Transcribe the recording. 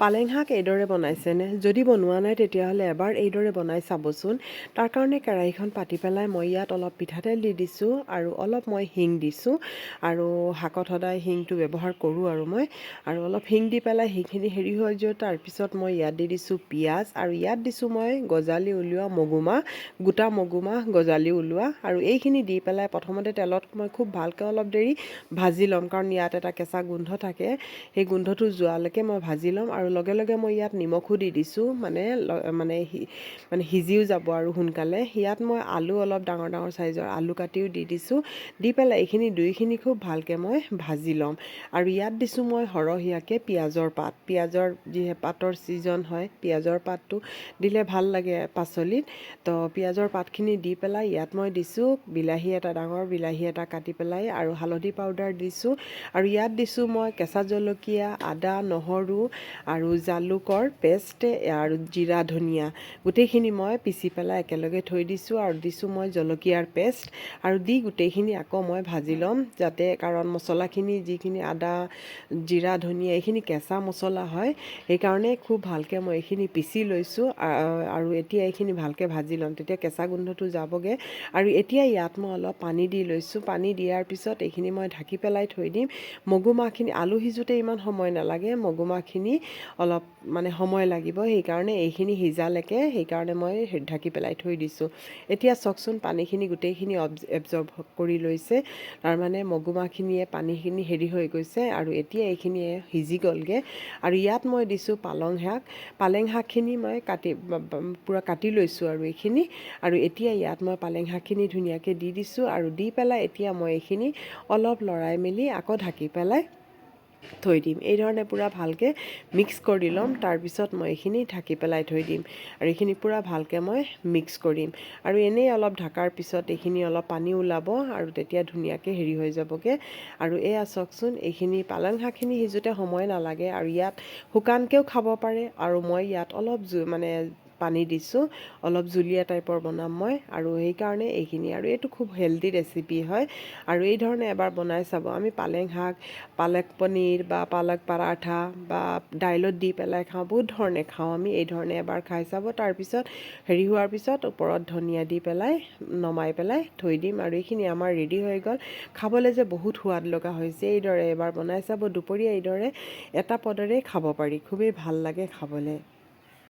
পালেং শাক এইদৰে বনাইছেনে? যদি বনোৱা নাই তেতিয়াহ'লে এবাৰ এইদৰে বনাই চাবচোন। তাৰ কাৰণে কেৰাহীখন পাতি পেলাই মই ইয়াত অলপ পিঠাতেল দি দিছোঁ আৰু অলপ মই হিং দিছোঁ আৰু শাকত সদায় হিংটো ব্যৱহাৰ কৰোঁ আৰু মই। আৰু অলপ হিং দি পেলাই সেইখিনি হেৰি হৈ যোৱা তাৰপিছত মই ইয়াত দি দিছোঁ পিঁয়াজ আৰু ইয়াত দিছোঁ মই গজালি উলিওৱা মগুমাহ গোটা মগুমাহ গজালি ওলোৱা আৰু এইখিনি দি পেলাই প্ৰথমতে তেলত মই খুব ভালকৈ অলপ দেৰি ভাজি ল'ম কাৰণ ইয়াত এটা কেঁচা গোন্ধ থাকে। সেই গোন্ধটো যোৱালৈকে মই ভাজি ল'ম আৰু লগে লগে মই ইয়াত নিমখো দি দিছোঁ মানে মানে মানে সিজিও যাব আৰু সোনকালে। ইয়াত মই আলু অলপ ডাঙৰ ডাঙৰ চাইজৰ আলু কাটিও দি দিছোঁ। দি পেলাই এইখিনি দুইখিনি খুব ভালকৈ মই ভাজি ল'ম। আৰু ইয়াত দিছোঁ মই সৰহীয়াকৈ পিঁয়াজৰ পাত। পিঁয়াজৰ যিহে পাতৰ ছিজন হয়, পিঁয়াজৰ পাতটো দিলে ভালো লাগে পাচলিত। তো পিঁয়াজৰ পাতখিনি দি পেলাই ইয়াত মই দিছোঁ বিলাহী এটা ডাঙৰ বিলাহী এটা কাটি পেলাই আৰু হালধি পাউডাৰ দিছোঁ। আৰু ইয়াত দিছোঁ মই কেঁচা জলকীয়া, আদা, নহৰু আৰু জালুকৰ পেষ্ট আৰু জিৰা ধনিয়া। গোটেইখিনি মই পিচি পেলাই একেলগে থৈ দিছোঁ আৰু দিছোঁ মই জলকীয়াৰ পেষ্ট। আৰু দি গোটেইখিনি আকৌ মই ভাজি ল'ম যাতে কাৰণ মছলাখিনি যিখিনি আদা, জিৰা, ধনিয়া এইখিনি কেঁচা মছলা হয়, সেইকাৰণে খুব ভালকৈ মই এইখিনি পিচি লৈছোঁ। আৰু এতিয়া এইখিনি ভালকৈ ভাজি ল'ম। তেতিয়া কেঁচা গোন্ধটো যাবগৈ। আৰু এতিয়া ইয়াত মই অলপ পানী দি লৈছোঁ। পানী দিয়াৰ পিছত এইখিনি মই ঢাকি পেলাই থৈ দিম। মগুমাহখিনি আলু সিজোঁতে ইমান সময় নালাগে। মগুমাহখিনি অলপ মানে সময় লাগিব সেইকাৰণে এইখিনি সিজালৈকে সেইকাৰণে মই ঢাকি পেলাই থৈ দিছোঁ। এতিয়া চাওকচোন পানীখিনি গোটেইখিনি এবজৰ্ব কৰি লৈছে। তাৰমানে মগুমাহখিনিয়ে পানীখিনি হেৰি হৈ গৈছে আৰু এতিয়া এইখিনি সিজি গ'লগৈ। আৰু ইয়াত মই দিছোঁ পালং শাক। পালেং শাকখিনি মই কাটি পূৰা কাটি লৈছোঁ আৰু এইখিনি। আৰু এতিয়া ইয়াত মই পালেং শাকখিনি ধুনীয়াকৈ দি দিছোঁ। আৰু দি পেলাই এতিয়া মই এইখিনি অলপ লৰাই মেলি আকৌ ঢাকি পেলাই থৈ দিম। এই ধৰণে পূৰা ভালকৈ মিক্স কৰি ল'ম। তাৰপিছত মই এইখিনি ঢাকি পেলাই থৈ দিম। আৰু এইখিনি পূৰা ভালকৈ মই মিক্স কৰিম। আৰু এনেই অলপ ঢাকাৰ পিছত এইখিনি অলপ পানী ওলাব আৰু তেতিয়া ধুনীয়াকৈ হেৰি হৈ যাবগৈ। আৰু এয়া চাওকচোন এইখিনি পালং শাকখিনি সিজোতে সময় নালাগে। আৰু ইয়াত শুকানকৈও খাব পাৰে। আৰু মই ইয়াত অলপ মানে পানী দিছোঁ, অলপ জুলীয়া টাইপৰ বনাম মই, আৰু সেইকাৰণে এইখিনি, আৰু এইটো খুব হেল্ডি ৰেচিপি হয়। আৰু এই ধৰণে এবাৰ বনাই চাব। আমি পালেং শাক পালক পনীৰ বা পালক পৰাঠা বা দাইলত দি পেলাই খাওঁ, বহুত ধৰণে খাওঁ আমি, এই ধৰণে এবাৰ খাই চাব। তাৰপিছত হেৰি হোৱাৰ পিছত ওপৰত ধনিয়া দি পেলাই, নমাই পেলাই থৈ দিম, আৰু এইখিনি আমাৰ ৰেডি হৈ গ'ল। খাবলৈ যে বহুত সোৱাদ লগা হৈছে, এইদৰে এবাৰ বনাই চাব, দুপৰীয়া এইদৰে এটা পদৰে খাব পাৰি, খুবেই ভালো লাগে খাবলৈ।